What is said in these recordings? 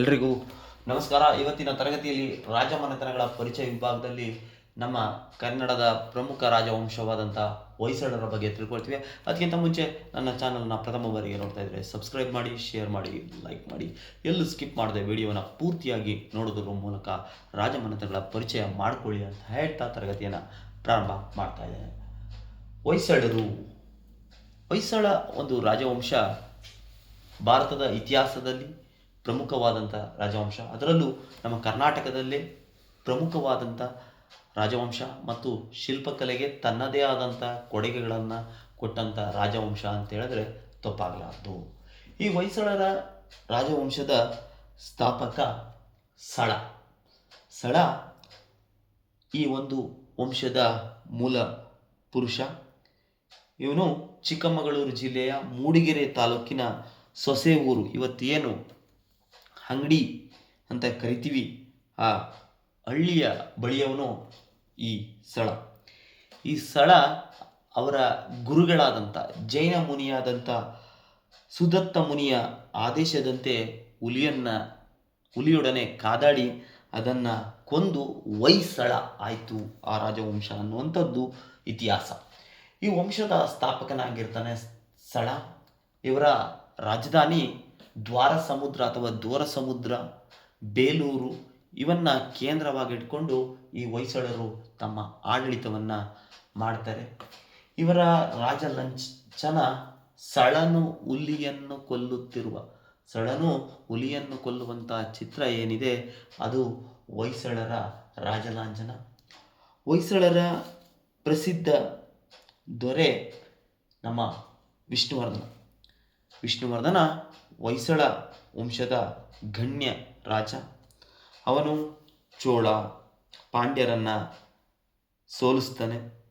ಎಲ್ರಿಗೂ ನಮಸ್ಕಾರ. ಇವತ್ತಿನ ತರಗತಿಯಲ್ಲಿ ರಾಜಮನೆತನಗಳ ಪರಿಚಯ ವಿಭಾಗದಲ್ಲಿ ನಮ್ಮ ಕನ್ನಡದ ಪ್ರಮುಖ ರಾಜವಂಶವಾದಂಥ ಹೊಯ್ಸಳರ ಬಗ್ಗೆ ತಿಳ್ಕೊಳ್ತೀವಿ. ಅದಕ್ಕಿಂತ ಮುಂಚೆ ನನ್ನ ಚಾನಲ್ನ ಪ್ರಥಮ ಬಾರಿಗೆ ನೋಡ್ತಾ ಇದ್ರೆ ಸಬ್ಸ್ಕ್ರೈಬ್ ಮಾಡಿ, ಶೇರ್ ಮಾಡಿ, ಲೈಕ್ ಮಾಡಿ. ಎಲ್ಲೂ ಸ್ಕಿಪ್ ಮಾಡದೆ ವಿಡಿಯೋನ ಪೂರ್ತಿಯಾಗಿ ನೋಡೋದ್ರ ಮೂಲಕ ರಾಜಮನೆತನಗಳ ಪರಿಚಯ ಮಾಡಿಕೊಳ್ಳಿ ಅಂತ ಹೇಳ್ತಾ ತರಗತಿಯನ್ನು ಪ್ರಾರಂಭ ಮಾಡ್ತಾ ಇದ್ದೇನೆ. ಹೊಯ್ಸಳರು, ಹೊಯ್ಸಳ ಒಂದು ರಾಜವಂಶ ಭಾರತದ ಇತಿಹಾಸದಲ್ಲಿ ಪ್ರಮುಖವಾದಂಥ ರಾಜವಂಶ. ಅದರಲ್ಲೂ ನಮ್ಮ ಕರ್ನಾಟಕದಲ್ಲೇ ಪ್ರಮುಖವಾದಂಥ ರಾಜವಂಶ ಮತ್ತು ಶಿಲ್ಪಕಲೆಗೆ ತನ್ನದೇ ಆದಂಥ ಕೊಡುಗೆಗಳನ್ನು ಕೊಟ್ಟಂಥ ರಾಜವಂಶ ಅಂತ ಹೇಳಿದ್ರೆ ತಪ್ಪಾಗಲಾರದು. ಈ ಹೊಯ್ಸಳರ ರಾಜವಂಶದ ಸ್ಥಾಪಕ ಸಳ. ಸಳ ಈ ಒಂದು ವಂಶದ ಮೂಲ ಪುರುಷ. ಇವನು ಚಿಕ್ಕಮಗಳೂರು ಜಿಲ್ಲೆಯ ಮೂಡಿಗೆರೆ ತಾಲೂಕಿನ ಸೊಸೆ ಊರು ಇವತ್ತೇನು ಅಂಗಡಿ ಅಂತ ಕರಿತೀವಿ. ಆ ಹಳ್ಳಿಯ ಬಳಿಯವನು ಈ ಸಳ. ಈ ಸಳ ಅವರ ಗುರುಗಳಾದಂಥ ಜೈನ ಮುನಿಯಾದಂಥ ಸುದತ್ತ ಮುನಿಯ ಆದೇಶದಂತೆ ಹುಲಿಯನ್ನು, ಹುಲಿಯೊಡನೆ ಕಾದಾಡಿ ಅದನ್ನು ಕೊಂದು ವೈಸಳ ಆಯಿತು ಆ ರಾಜವಂಶ ಅನ್ನುವಂಥದ್ದು ಇತಿಹಾಸ. ಈ ವಂಶದ ಸ್ಥಾಪಕನಾಗಿರ್ತಾನೆ ಸಳ. ಇವರ ರಾಜಧಾನಿ ದ್ವಾರ ಸಮುದ್ರ ಅಥವಾ ದೂರ ಸಮುದ್ರ ಬೇಲೂರು, ಇವನ್ನ ಕೇಂದ್ರವಾಗಿಟ್ಕೊಂಡು ಈ ಹೊಯ್ಸಳರು ತಮ್ಮ ಆಡಳಿತವನ್ನು ಮಾಡ್ತಾರೆ. ಇವರ ರಾಜ ಲಂಚನ ಸಳನು ಹುಲಿಯನ್ನು ಕೊಲ್ಲುತ್ತಿರುವ, ಸಳನು ಹುಲಿಯನ್ನು ಕೊಲ್ಲುವಂಥ ಚಿತ್ರ ಏನಿದೆ, ಅದು ಹೊಯ್ಸಳರ ರಾಜಲಾಂಛನ ಹೊಯ್ಸಳರ ಪ್ರಸಿದ್ಧ ದೊರೆ ನಮ್ಮ ವಿಷ್ಣುವರ್ಧನ. ವಿಷ್ಣುವರ್ಧನ ಹೊಯ್ಸಳ ವಂಶದ ಗಣ್ಯ ರಾಜ. ಅವನು ಚೋಳ ಪಾಂಡ್ಯರನ್ನು ಸೋಲಿಸ್ತಾನೆ.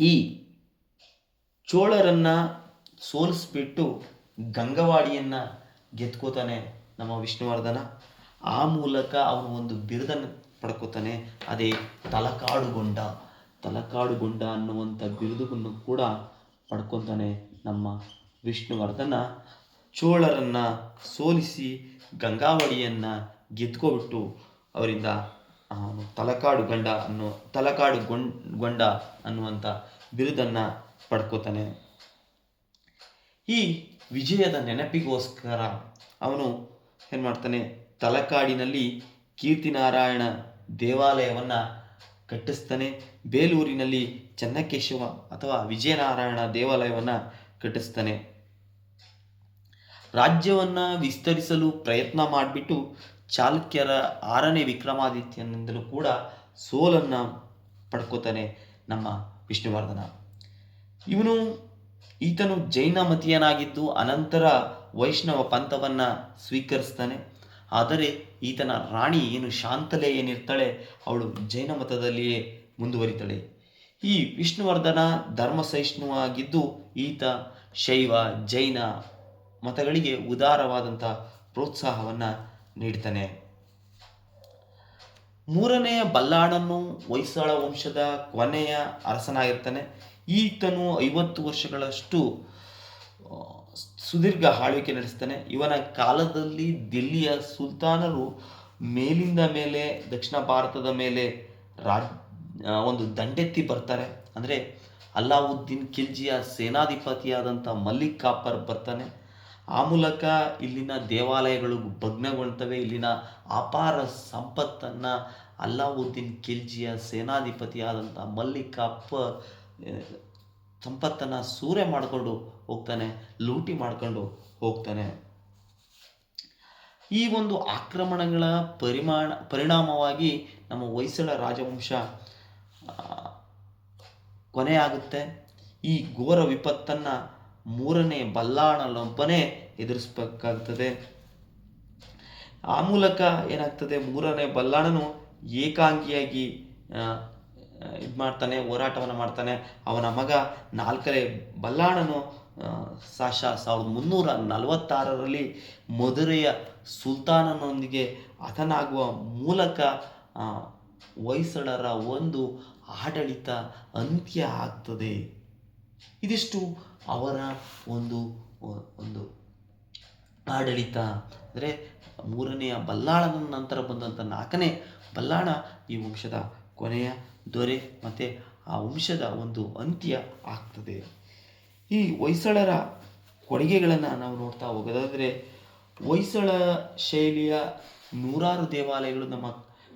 ಈ ಚೋಳರನ್ನು ಸೋಲಿಸ್ಬಿಟ್ಟು ಗಂಗವಾಡಿಯನ್ನು ಗೆದ್ಕೋತಾನೆ ನಮ್ಮ ವಿಷ್ಣುವರ್ಧನ. ಆ ಮೂಲಕ ಅವನು ಒಂದು ಬಿರುದನ್ನು ಪಡ್ಕೋತಾನೆ. ಅದೇ ತಲಕಾಡುಗೊಂಡ. ತಲಕಾಡುಗೊಂಡ ಅನ್ನುವಂಥ ಬಿರುದುವನ್ನು ಕೂಡ ಪಡ್ಕೊತಾನೆ ನಮ್ಮ ವಿಷ್ಣುವರ್ಧನ. ಚೋಳರನ್ನು ಸೋಲಿಸಿ ಗಂಗಾವಳಿಯನ್ನು ಗೆದ್ಕೊಬಿಟ್ಟು ಅವರಿಂದ ತಲಕಾಡು ಗಂಡ ಅನ್ನೋ, ತಲಕಾಡು ಗೊಂಡ್, ಗೊಂಡ ಅನ್ನುವಂಥ ಬಿರುದನ್ನು ಪಡ್ಕೋತಾನೆ. ಈ ವಿಜಯದ ನೆನಪಿಗೋಸ್ಕರ ಅವನು ಏನು ಮಾಡ್ತಾನೆ, ತಲಕಾಡಿನಲ್ಲಿ ಕೀರ್ತಿನಾರಾಯಣ ದೇವಾಲಯವನ್ನು ಕಟ್ಟಿಸ್ತಾನೆ. ಬೇಲೂರಿನಲ್ಲಿ ಚೆನ್ನಕೇಶವ ಅಥವಾ ವಿಜಯನಾರಾಯಣ ದೇವಾಲಯವನ್ನು ಕಟ್ಟಿಸ್ತಾನೆ. ರಾಜ್ಯವನ್ನು ವಿಸ್ತರಿಸಲು ಪ್ರಯತ್ನ ಮಾಡಿಬಿಟ್ಟು ಚಾಲುಕ್ಯರ ಆರನೇ ವಿಕ್ರಮಾದಿತ್ಯನಿಂದಲೂ ಕೂಡ ಸೋಲನ್ನು ಪಡ್ಕೋತಾನೆ ನಮ್ಮ ವಿಷ್ಣುವರ್ಧನ. ಇವನು ಈತನು ಜೈನ ಮತೀಯನಾಗಿದ್ದು ಅನಂತರ ವೈಷ್ಣವ ಪಂಥವನ್ನು ಸ್ವೀಕರಿಸ್ತಾನೆ. ಆದರೆ ಈತನ ರಾಣಿ ಏನು ಶಾಂತಲೆ ಏನಿರ್ತಾಳೆ, ಅವಳು ಜೈನ ಮತದಲ್ಲಿಯೇ ಮುಂದುವರಿತಾಳೆ. ಈ ವಿಷ್ಣುವರ್ಧನ ಧರ್ಮ ಸಹಿಷ್ಣುವಾಗಿದ್ದು ಈತ ಶೈವ, ಜೈನ ಮತಗಳಿಗೆ ಉದಾರವಾದಂಥ ಪ್ರೋತ್ಸಾಹವನ್ನು ನೀಡ್ತಾನೆ. ಮೂರನೆಯ ಬಲ್ಲಾಳನು ಹೊಯ್ಸಳ ವಂಶದ ಕೊನೆಯ ಅರಸನಾಗಿರ್ತಾನೆ. ಈತನು ಐವತ್ತು ವರ್ಷಗಳಷ್ಟು ಸುದೀರ್ಘ ಆಳ್ವಿಕೆ ನಡೆಸ್ತಾನೆ. ಇವನ ಕಾಲದಲ್ಲಿ ದಿಲ್ಲಿಯ ಸುಲ್ತಾನರು ಮೇಲಿಂದ ಮೇಲೆ, ದಕ್ಷಿಣ ಭಾರತದ ಮೇಲೆ ರಾಜ್ ಒಂದು ದಂಡೆತ್ತಿ ಬರ್ತಾರೆ. ಅಂದರೆ ಅಲ್ಲಾವುದ್ದೀನ್ ಖಿಲ್ಜಿಯ ಸೇನಾಧಿಪತಿಯಾದಂಥ ಮಲ್ಲಿಕ್ ಕಾಪರ್ ಬರ್ತಾನೆ. ಆ ಮೂಲಕ ಇಲ್ಲಿನ ದೇವಾಲಯಗಳು ಭಗ್ನಗೊಳ್ತವೆ. ಇಲ್ಲಿನ ಅಪಾರ ಸಂಪತ್ತನ್ನು ಅಲ್ಲಾವುದ್ದೀನ್ ಖಿಲ್ಜಿಯ ಸೇನಾಧಿಪತಿಯಾದಂಥ ಮಲ್ಲಿಕ ಅಪ್ಪ ಸಂಪತ್ತನ್ನು ಸೂರೆ ಮಾಡಿಕೊಂಡು ಹೋಗ್ತಾನೆ, ಲೂಟಿ ಮಾಡ್ಕೊಂಡು ಹೋಗ್ತಾನೆ. ಈ ಒಂದು ಆಕ್ರಮಣಗಳ ಪರಿಮಾಣ, ಪರಿಣಾಮವಾಗಿ ನಮ್ಮ ಹೊಯ್ಸಳ ರಾಜವಂಶ ಕೊನೆಯಾಗುತ್ತೆ. ಈ ಘೋರ ವಿಪತ್ತನ್ನು ಮೂರನೇ ಬಲ್ಲಾಳನೊಬ್ಬನೇ ಎದುರಿಸ್ಬೇಕಾಗ್ತದೆ. ಆ ಮೂಲಕ ಏನಾಗ್ತದೆ? ಮೂರನೇ ಬಲ್ಲಾಣನು ಏಕಾಂಗಿಯಾಗಿ ಇದು ಮಾಡ್ತಾನೆ, ಹೋರಾಟವನ್ನು ಮಾಡ್ತಾನೆ. ಅವನ ಮಗ ನಾಲ್ಕನೇ ಬಲ್ಲಾಣನು ಸಾಶ ಸಾವಿರದ ಮುನ್ನೂರ ನಲವತ್ತಾರರಲ್ಲಿ ಮಧುರೆಯ ಸುಲ್ತಾನನೊಂದಿಗೆ ಹತನಾಗುವ ಮೂಲಕ ಹೊಯ್ಸಳರ ಒಂದು ಆಡಳಿತ ಅಂತ್ಯ ಆಗ್ತದೆ. ಇದಿಷ್ಟು ಅವರ ಒಂದು ಒಂದು ಆಡಳಿತ. ಅಂದರೆ ಮೂರನೆಯ ಬಲ್ಲಾಳನ ನಂತರ ಬಂದಂಥ ನಾಲ್ಕನೇ ಬಲ್ಲಾಳ ಈ ವಂಶದ ಕೊನೆಯ ದೊರೆ ಮತ್ತು ಆ ವಂಶದ ಒಂದು ಅಂತ್ಯ ಆಗ್ತದೆ. ಈ ಹೊಯ್ಸಳರ ಕೊಡುಗೆಗಳನ್ನು ನಾವು ನೋಡ್ತಾ ಹೋಗೋದಾದರೆ, ಹೊಯ್ಸಳ ಶೈಲಿಯ ನೂರಾರು ದೇವಾಲಯಗಳು ನಮ್ಮ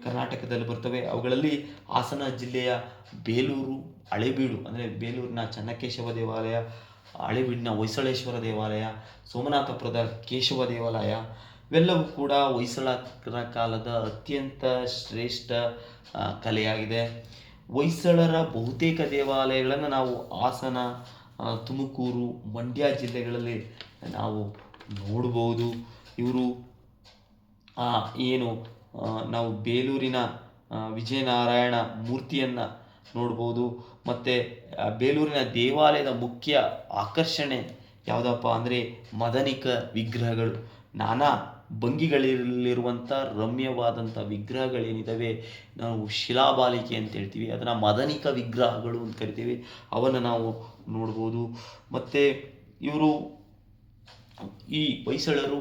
ಕರ್ನಾಟಕದಲ್ಲಿ ಬರ್ತವೆ. ಅವುಗಳಲ್ಲಿ ಹಾಸನ ಜಿಲ್ಲೆಯ ಬೇಲೂರು, ಹಳೇಬೀಡು ಅಂದರೆ ಬೇಲೂರಿನ ಚನ್ನಕೇಶವ ದೇವಾಲಯ, ಹಳೇಬೀಡಿನ ಹೊಯ್ಸಳೇಶ್ವರ ದೇವಾಲಯ ಸೋಮನಾಥಪುರದ ಕೇಶವ ದೇವಾಲಯ, ಇವೆಲ್ಲವೂ ಕೂಡ ಹೊಯ್ಸಳರ ಕಾಲದ ಅತ್ಯಂತ ಶ್ರೇಷ್ಠ ಕಲೆಯಾಗಿದೆ. ಹೊಯ್ಸಳರ ಬಹುತೇಕ ದೇವಾಲಯಗಳನ್ನು ನಾವು ಹಾಸನ ತುಮಕೂರು, ಮಂಡ್ಯ ಜಿಲ್ಲೆಗಳಲ್ಲಿ ನಾವು ನೋಡ್ಬೋದು. ಇವರು ಏನು ನಾವು ಬೇಲೂರಿನ ವಿಜಯನಾರಾಯಣ ಮೂರ್ತಿಯನ್ನು ನೋಡ್ಬೋದು. ಮತ್ತು ಬೇಲೂರಿನ ದೇವಾಲಯದ ಮುಖ್ಯ ಆಕರ್ಷಣೆ ಯಾವುದಪ್ಪ ಅಂದರೆ ಮದನಿಕ ವಿಗ್ರಹಗಳು. ನಾನಾ ಭಂಗಿಗಳಲ್ಲಿರುವಂಥ ರಮ್ಯವಾದಂಥ ವಿಗ್ರಹಗಳೇನಿದ್ದಾವೆ ನಾವು ಶಿಲಾಬಾಲಿಕೆ ಅಂತ ಹೇಳ್ತೀವಿ. ಅದನ್ನು ಮದನಿಕ ವಿಗ್ರಹಗಳು ಅಂತ ಕರಿತೀವಿ. ಅವನ್ನು ನಾವು ನೋಡ್ಬೋದು. ಮತ್ತು ಇವರು ಈ ಹೊಯ್ಸಳರು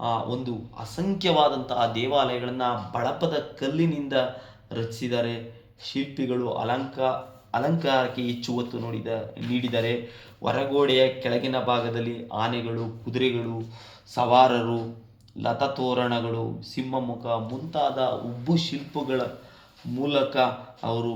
ಆ ಒಂದು ಅಸಂಖ್ಯವಾದಂತಹ ದೇವಾಲಯಗಳನ್ನು ಬಳಪದ ಕಲ್ಲಿನಿಂದ ರಚಿಸಿದ್ದಾರೆ. ಶಿಲ್ಪಿಗಳು ಅಲಂಕ, ಅಲಂಕಾರಕ್ಕೆ ಹೆಚ್ಚು ಒತ್ತು ನೋಡಿದ, ನೀಡಿದರೆ ಹೊರಗೋಡೆಯ ಕೆಳಗಿನ ಭಾಗದಲ್ಲಿ ಆನೆಗಳು, ಕುದುರೆಗಳು, ಸವಾರರು, ಲತತೋರಣಗಳು, ಸಿಂಹಮುಖ ಮುಂತಾದ ಉಬ್ಬು ಶಿಲ್ಪಗಳ ಮೂಲಕ ಅವರು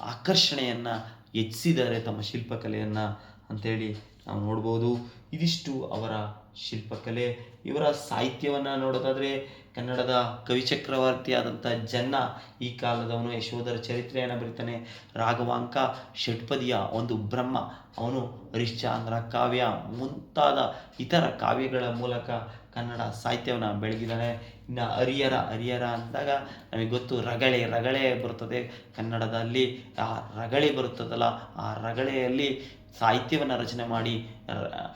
ಆಕರ್ಷಣೆಯನ್ನು ಹೆಚ್ಚಿಸಿದ್ದಾರೆ ತಮ್ಮ ಶಿಲ್ಪಕಲೆಯನ್ನು ಅಂತೇಳಿ ನಾವು ನೋಡ್ಬೋದು. ಇದಿಷ್ಟು ಅವರ ಶಿಲ್ಪಕಲೆ, ಇವರ ಸಾಹಿತ್ಯವನ್ನು ನೋಡೋದಾದರೆ ಕನ್ನಡದ ಕವಿಚಕ್ರವರ್ತಿಯಾದಂಥ ಜನ್ನ ಈ ಕಾಲದವನು, ಯಶೋಧರ ಚರಿತ್ರೆಯನ್ನು ಬರೀತಾನೆ. ರಾಘವಾಂಕ ಷಟ್ಪದಿಯ ಒಂದು ಬ್ರಹ್ಮ, ಅವನು ಹರಿಶ್ಚಂದ್ರ ಕಾವ್ಯ ಮುಂತಾದ ಇತರ ಕಾವ್ಯಗಳ ಮೂಲಕ ಕನ್ನಡ ಸಾಹಿತ್ಯವನ್ನು ಬೆಳಗಿದ್ದಾನೆ ಇನ್ನು ಹರಿಹರ ಹರಿಹರ ಅಂದಾಗ ನಮಗೆ ಗೊತ್ತು ರಗಳೆ ರಗಳೆ ಬರುತ್ತದೆ. ಕನ್ನಡದಲ್ಲಿ ಆ ರಗಳೆ ಬರುತ್ತದಲ್ಲ, ಆ ರಗಳೆಯಲ್ಲಿ ಸಾಹಿತ್ಯವನ್ನು ರಚನೆ ಮಾಡಿ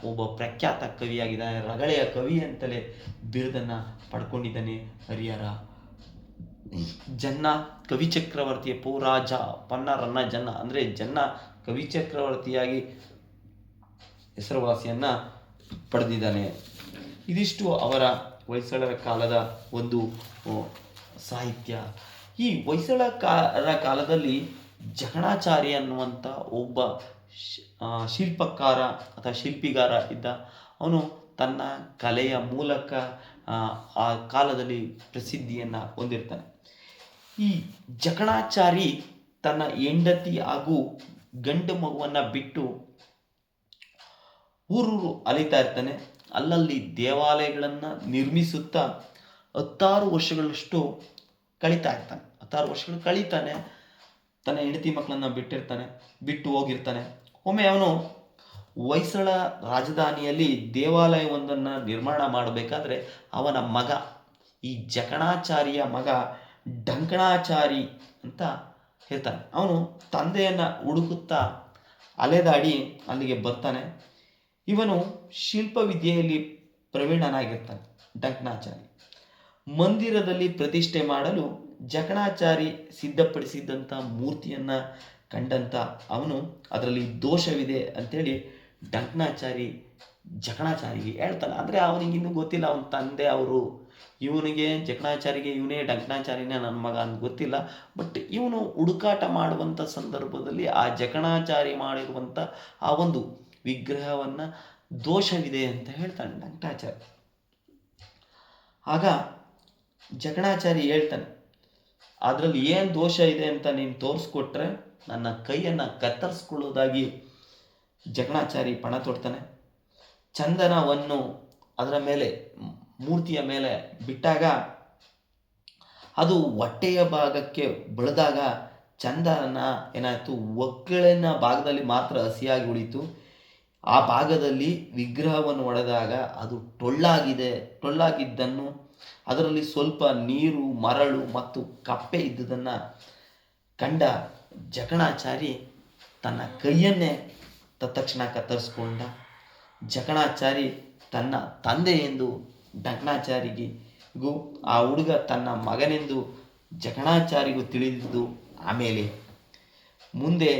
ಒಬ್ಬ ಪ್ರಖ್ಯಾತ ಕವಿಯಾಗಿದ್ದಾನೆ. ರಗಳೆಯ ಕವಿ ಅಂತಲೇ ಬಿರುದನ್ನು ಪಡ್ಕೊಂಡಿದ್ದಾನೆ ಹರಿಹರ ಜನ್ನ ಕವಿ ಚಕ್ರವರ್ತಿಯ ಪೌರಾಜ ಪನ್ನರನ್ನ ಜನ್ನ ಅಂದರೆ ಜನ್ನ ಕವಿ ಚಕ್ರವರ್ತಿಯಾಗಿ ಹೆಸರುವಾಸಿಯನ್ನು ಪಡೆದಿದ್ದಾನೆ. ಇದಿಷ್ಟು ಅವರ ಹೊಯ್ಸಳರ ಕಾಲದ ಒಂದು ಸಾಹಿತ್ಯ. ಈ ಹೊಯ್ಸಳ ಕಾಲದಲ್ಲಿ ಜಕಣಾಚಾರಿ ಅನ್ನುವಂಥ ಒಬ್ಬ ಶಿಲ್ಪಕಾರ ಅಥವಾ ಶಿಲ್ಪಿಗಾರ ಇದ್ದ. ಅವನು ತನ್ನ ಕಲೆಯ ಮೂಲಕ ಆ, ಆ ಕಾಲದಲ್ಲಿ ಪ್ರಸಿದ್ಧಿಯನ್ನು ಹೊಂದಿರ್ತಾನೆ. ಈ ಜಕಣಾಚಾರಿ ತನ್ನ ಹೆಂಡತಿ ಹಾಗೂ ಗಂಡು ಮಗುವನ್ನು ಬಿಟ್ಟು ಊರೂರು ಅಲಿತಾ ಇರ್ತಾನೆ. ಅಲ್ಲಲ್ಲಿ ದೇವಾಲಯಗಳನ್ನು ನಿರ್ಮಿಸುತ್ತಾ ಹತ್ತಾರು ವರ್ಷಗಳಷ್ಟು ಕಳೀತಾ ಇರ್ತಾನೆ. ಹತ್ತಾರು ವರ್ಷಗಳು ಕಳೀತಾನೆ, ತನ್ನ ಹೆಂಡತಿ ಮಕ್ಕಳನ್ನ ಬಿಟ್ಟಿರ್ತಾನೆ, ಬಿಟ್ಟು ಹೋಗಿರ್ತಾನೆ. ಒಮ್ಮೆ ಅವನು ಹೊಯ್ಸಳ ರಾಜಧಾನಿಯಲ್ಲಿ ದೇವಾಲಯವೊಂದನ್ನು ನಿರ್ಮಾಣ ಮಾಡಬೇಕಾದ್ರೆ ಅವನ ಮಗ, ಈ ಜಕಣಾಚಾರಿಯ ಮಗ ಡಂಕಣಾಚಾರಿ ಅಂತ ಹೇಳ್ತಾನೆ. ಅವನು ತಂದೆಯನ್ನು ಹುಡುಕುತ್ತಾ ಅಲೆದಾಡಿ ಅಲ್ಲಿಗೆ ಬರ್ತಾನೆ. ಇವನು ಶಿಲ್ಪವಿದ್ಯೆಯಲ್ಲಿ ಪ್ರವೀಣನಾಗಿರ್ತಾನೆ ಡಕ್ನಾಚಾರಿ ಮಂದಿರದಲ್ಲಿ ಪ್ರತಿಷ್ಠೆ ಮಾಡಲು ಜಕಣಾಚಾರಿ ಸಿದ್ಧಪಡಿಸಿದ್ದಂಥ ಮೂರ್ತಿಯನ್ನು ಕಂಡಂಥ ಅವನು ಅದರಲ್ಲಿ ದೋಷವಿದೆ ಅಂಥೇಳಿ ಡಂಕ್ನಾಚಾರಿ ಜಕಣಾಚಾರಿಗೆ ಹೇಳ್ತಾನೆ. ಅಂದರೆ ಅವನಿಗಿನ್ನೂ ಗೊತ್ತಿಲ್ಲ, ಅವನ ತಂದೆ ಅವರು ಇವನಿಗೆ ಜಕಣಾಚಾರಿಗೆ, ಇವನೇ ಡಂಕ್ನಾಚಾರಿನೇ ನನ್ನ ಮಗ ಅಂತ ಗೊತ್ತಿಲ್ಲ. ಬಟ್ ಇವನು ಹುಡುಕಾಟ ಮಾಡುವಂಥ ಸಂದರ್ಭದಲ್ಲಿ ಆ ಜಕಣಾಚಾರಿ ಮಾಡಿರುವಂಥ ಆ ಒಂದು ವಿಗ್ರಹವನ್ನು ದೋಷವಿದೆ ಅಂತ ಹೇಳ್ತಾನೆ ಡಂಕಣಾಚಾರಿ ಆಗ ಜಕಣಾಚಾರಿ ಹೇಳ್ತಾನೆ, ಅದರಲ್ಲಿ ಏನು ದೋಷ ಇದೆ ಅಂತ ನೀನು ತೋರಿಸ್ಕೊಟ್ರೆ ನನ್ನ ಕೈಯನ್ನು ಕತ್ತರಿಸ್ಕೊಳ್ಳೋದಾಗಿ ಜಕಣಾಚಾರಿ ಪಣ ತೊಡ್ತಾನೆ. ಚಂದನವನ್ನು ಅದರ ಮೇಲೆ, ಮೂರ್ತಿಯ ಮೇಲೆ ಬಿಟ್ಟಾಗ ಅದು ಹೊಟ್ಟೆಯ ಭಾಗಕ್ಕೆ ಬಳದಾಗ ಚಂದನ ಏನಾಯಿತು ಒಕ್ಕಳಿನ ಭಾಗದಲ್ಲಿ ಮಾತ್ರ ಹಸಿಯಾಗಿ ಉಳಿತು. ಆ ಭಾಗದಲ್ಲಿ ವಿಗ್ರಹವನ್ನು ಒಡೆದಾಗ ಅದು ಟೊಳ್ಳಾಗಿದೆ, ಟೊಳ್ಳಾಗಿದ್ದನ್ನು ಅದರಲ್ಲಿ ಸ್ವಲ್ಪ ನೀರು, ಮರಳು ಮತ್ತು ಕಪ್ಪೆ ಇದ್ದುದನ್ನು ಕಂಡ ಜಕಣಾಚಾರಿ ತನ್ನ ಕೈಯನ್ನೇ ತತ್ಕ್ಷಣ ಕತ್ತರಿಸ್ಕೊಂಡ. ಜಕಣಾಚಾರಿ ತನ್ನ ತಂದೆ ಎಂದು ಡಂಕಣಾಚಾರಿಗೂ ಆ ಹುಡುಗ ತನ್ನ ಮಗನೆಂದು ಜಕಣಾಚಾರಿಗೂ ತಿಳಿದಿದ್ದು ಆಮೇಲೆ. ಮುಂದೆ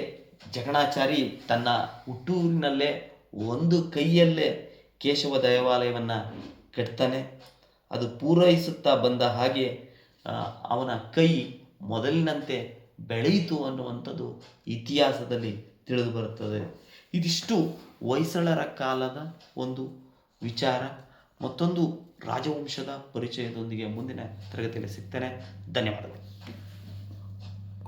ಜಕಣಾಚಾರಿ ತನ್ನ ಹುಟ್ಟೂರಿನಲ್ಲೇ ಒಂದು ಕೈಯಲ್ಲೇ ಕೇಶವ ದೇವಾಲಯವನ್ನು ಕಟ್ತಾನೆ. ಅದು ಪೂರೈಸುತ್ತಾ ಬಂದ ಹಾಗೆ ಅವನ ಕೈ ಮೊದಲಿನಂತೆ ಬೆಳೆಯಿತು ಅನ್ನುವಂಥದ್ದು ಇತಿಹಾಸದಲ್ಲಿ ತಿಳಿದು ಬರುತ್ತದೆ. ಇದಿಷ್ಟು ಹೊಯ್ಸಳರ ಕಾಲದ ಒಂದು ವಿಚಾರ. ಮತ್ತೊಂದು ರಾಜವಂಶದ ಪರಿಚಯದೊಂದಿಗೆ ಮುಂದಿನ ತರಗತಿಯಲ್ಲಿ ಸಿಗ್ತೇನೆ. ಧನ್ಯವಾದಗಳು.